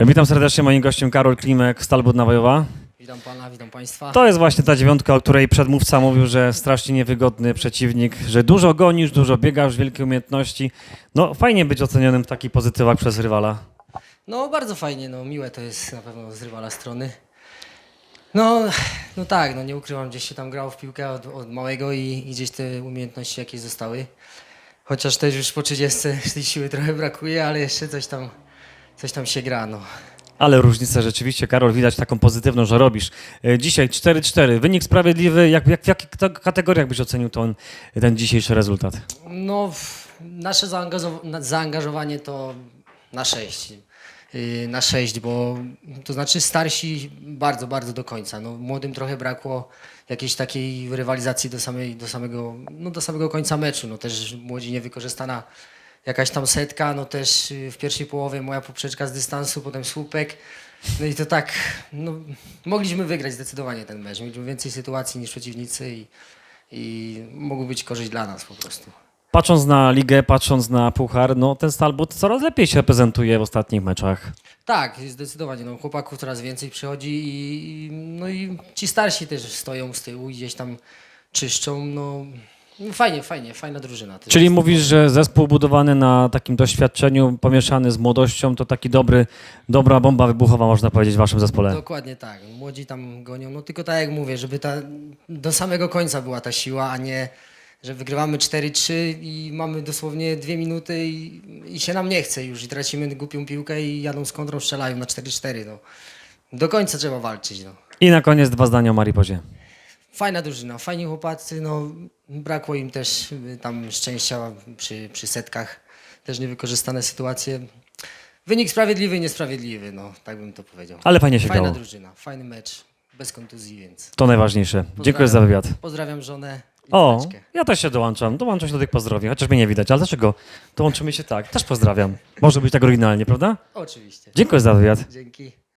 Witam serdecznie, moim gościem Karol Klimek, Stal Budnawajowa. Witam pana, witam państwa. To jest właśnie ta dziewiątka, o której przedmówca mówił, że strasznie niewygodny przeciwnik, że dużo gonisz, dużo biegasz, wielkie umiejętności. No fajnie być ocenionym w takich pozytywach przez rywala. No bardzo fajnie, no miłe to jest na pewno z rywala strony. No, no tak, no nie ukrywam, gdzieś się tam grał w piłkę od, od małego i, i gdzieś te umiejętności jakieś zostały. Chociaż też już po 30 tej siły trochę brakuje, ale jeszcze coś tam, coś tam się gra, no. Ale różnicę rzeczywiście, Karol, widać taką pozytywną, że robisz. E, Dzisiaj 4-4, wynik sprawiedliwy. Jak, jak, w jakich kate- kategoriach byś ocenił ten, ten dzisiejszy rezultat? No, w- nasze zaangażow- na- zaangażowanie to na 6. Yy, Na 6, bo to znaczy starsi bardzo, bardzo do końca. No, młodym trochę brakło jakiejś takiej rywalizacji do, samej, do, samego, no, do samego końca meczu. No, też młodzi niewykorzystana jakaś tam setka, no też yy, w pierwszej połowie moja poprzeczka z dystansu, potem słupek. No i to tak, no, mogliśmy wygrać zdecydowanie ten mecz. Mieliśmy więcej sytuacji niż przeciwnicy i, i mogło być korzyść dla nas po prostu. Patrząc na ligę, patrząc na puchar, no ten Stalbut coraz lepiej się prezentuje w ostatnich meczach. Tak, zdecydowanie. No, chłopaków coraz więcej przychodzi i, no i ci starsi też stoją z tyłu i gdzieś tam czyszczą. No fajnie, fajnie, fajna drużyna. To Czyli jest- mówisz, że zespół budowany na takim doświadczeniu, pomieszany z młodością, to taki dobry, dobra bomba wybuchowa, można powiedzieć, w waszym zespole. Dokładnie tak. Młodzi tam gonią. No tylko tak jak mówię, żeby ta, do samego końca była ta siła, a nie, że wygrywamy 4-3 i mamy dosłownie dwie minuty i, i się nam nie chce już i tracimy głupią piłkę i jadą z kontrą, strzelają na 4-4. No. Do końca trzeba walczyć. No. I na koniec dwa zdania o Maripozie. Fajna drużyna, fajni chłopacy, no brakło im też y, tam szczęścia przy, przy setkach, też niewykorzystane sytuacje. Wynik sprawiedliwy i niesprawiedliwy, no tak bym to powiedział. Ale fajnie się Fajna grało. drużyna, fajny mecz, bez kontuzji, więc To najważniejsze. Dziękuję za wywiad. pozdrawiam żonę i O, córeczkę. ja też się dołączam. Dołączam się do tych pozdrowień, chociaż mnie nie widać. Ale dlaczego? Dołączymy się tak. Też pozdrawiam. Może być tak oryginalnie, prawda? Oczywiście. Dziękuję za wywiad. Dzięki.